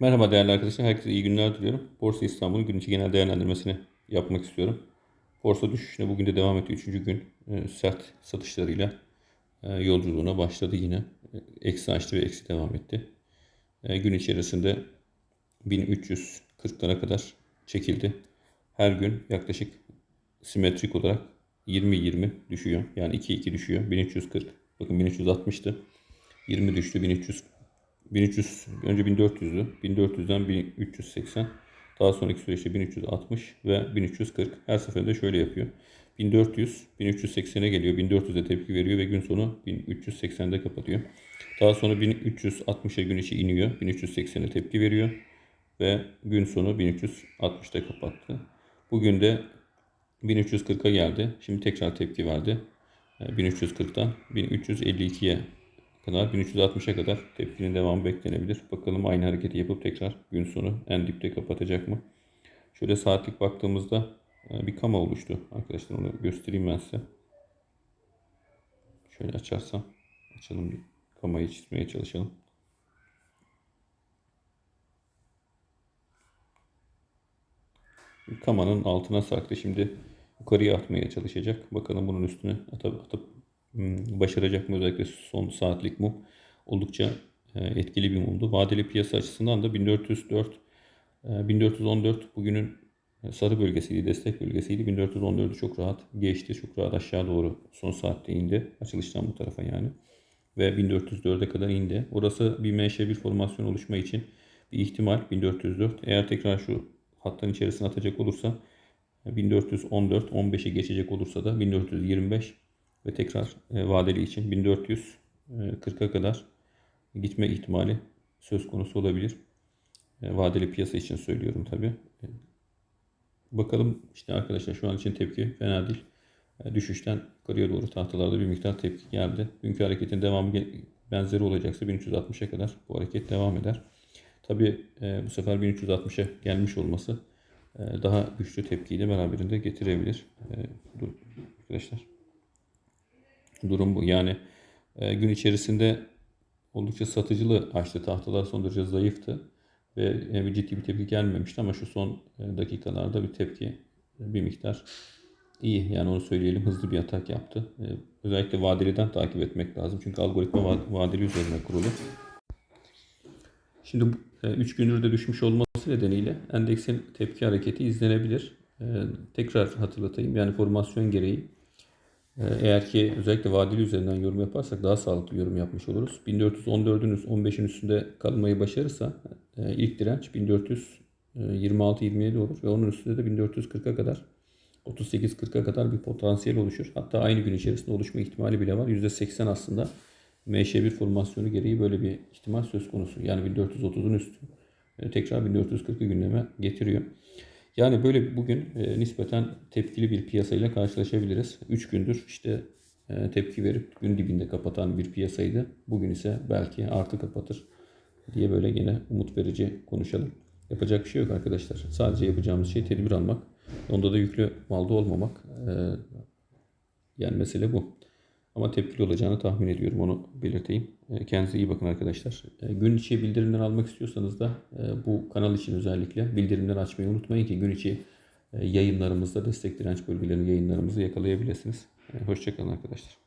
Merhaba değerli arkadaşlar. Herkese iyi günler diliyorum. Borsa İstanbul'un gün içi genel değerlendirmesini yapmak istiyorum. Borsa düşüşüne bugün de devam etti. Üçüncü gün e, sert satışlarıyla e, yolculuğuna başladı yine. E, Eksi açtı ve eksi devam etti. Gün içerisinde 1340'lara kadar çekildi. Her gün yaklaşık simetrik olarak 20-20 düşüyor. Yani 2-2 düşüyor. 1340. Bakın 1360'tı. 20 düştü. 1300 1300 önce 1400'dü. 1400'den 1380. Daha sonraki süreçte 1360 ve 1340. Her seferinde şöyle yapıyor. 1400 1380'e geliyor. 1400'e tepki veriyor ve gün sonu 1380'de kapatıyor. Daha sonra 1360'a gün içi iniyor. 1380'e tepki veriyor ve gün sonu 1360'da kapattı. Bugün de 1340'a geldi. Şimdi tekrar tepki verdi. 1340'dan 1352'ye kadar 1360'a kadar tepkinin devamı beklenebilir. Bakalım aynı hareketi yapıp tekrar gün sonu en dipte kapatacak mı? Şöyle saatlik baktığımızda e, bir kama oluştu. Arkadaşlar onu göstereyim ben size. Şöyle açarsam açalım bir kamayı çizmeye çalışalım. Kamanın altına sarktı. Şimdi yukarıya atmaya çalışacak. Bakalım bunun üstüne atıp, atıp başaracak mı? Özellikle son saatlik mum oldukça e, etkili bir mumdu. Vadeli piyasa açısından da 1404 1414 bugünün sarı bölgesiydi, destek bölgesiydi. 1414'ü çok rahat geçti. Çok rahat aşağı doğru son saatte indi. Açılıştan bu tarafa yani. Ve 1404'e kadar indi. Orası bir MŞ1 formasyon oluşma için bir ihtimal 1404. Eğer tekrar şu hattan içerisine atacak olursa 1414 15'e geçecek olursa da 1425 ve tekrar e, vadeli için 1440'a kadar gitme ihtimali söz konusu olabilir. E, vadeli piyasa için söylüyorum tabi. E, bakalım işte arkadaşlar şu an için tepki fena değil. Düşüşten yukarıya doğru tahtalarda bir miktar tepki geldi. Dünkü hareketin devamı benzeri olacaksa 1360'a kadar bu hareket devam eder. Tabi bu sefer 1360'a gelmiş olması daha güçlü tepkiyi de beraberinde getirebilir. Dur arkadaşlar. Durum bu. Yani gün içerisinde oldukça satıcılı açtı. Tahtalar son derece zayıftı. Ve bir ciddi bir tepki gelmemişti ama şu son dakikalarda bir tepki bir miktar iyi. Yani onu söyleyelim hızlı bir atak yaptı. Özellikle vadeliden takip etmek lazım. Çünkü algoritma vadeli üzerine kurulu. Şimdi 3 gündür de düşmüş olması nedeniyle endeksin tepki hareketi izlenebilir. Tekrar hatırlatayım. Yani formasyon gereği eğer ki özellikle vadeli üzerinden yorum yaparsak daha sağlıklı yorum yapmış oluruz. 1414'ün 15'in üstünde kalmayı başarırsa ilk direnç 1426-27 olur ve onun üstünde de 1440'a kadar 38-40'a kadar bir potansiyel oluşur. Hatta aynı gün içerisinde oluşma ihtimali bile var. %80 aslında MŞ1 formasyonu gereği böyle bir ihtimal söz konusu. Yani 1430'un üstü tekrar 1440'ı gündeme getiriyor. Yani böyle bugün e, nispeten tepkili bir piyasayla karşılaşabiliriz. 3 gündür işte e, tepki verip gün dibinde kapatan bir piyasaydı. Bugün ise belki artı kapatır diye böyle yine umut verici konuşalım. Yapacak bir şey yok arkadaşlar. Sadece yapacağımız şey tedbir almak. Onda da yüklü malda olmamak. E, yani mesele bu. Ama tepkili olacağını tahmin ediyorum. Onu belirteyim. E, kendinize iyi bakın arkadaşlar. E, gün içi bildirimler almak istiyorsanız da e, bu kanal için özellikle bildirimleri açmayı unutmayın ki gün içi yayınlarımızda destek direnç bölgelerinin yayınlarımızı yakalayabilirsiniz. Hoşçakalın arkadaşlar.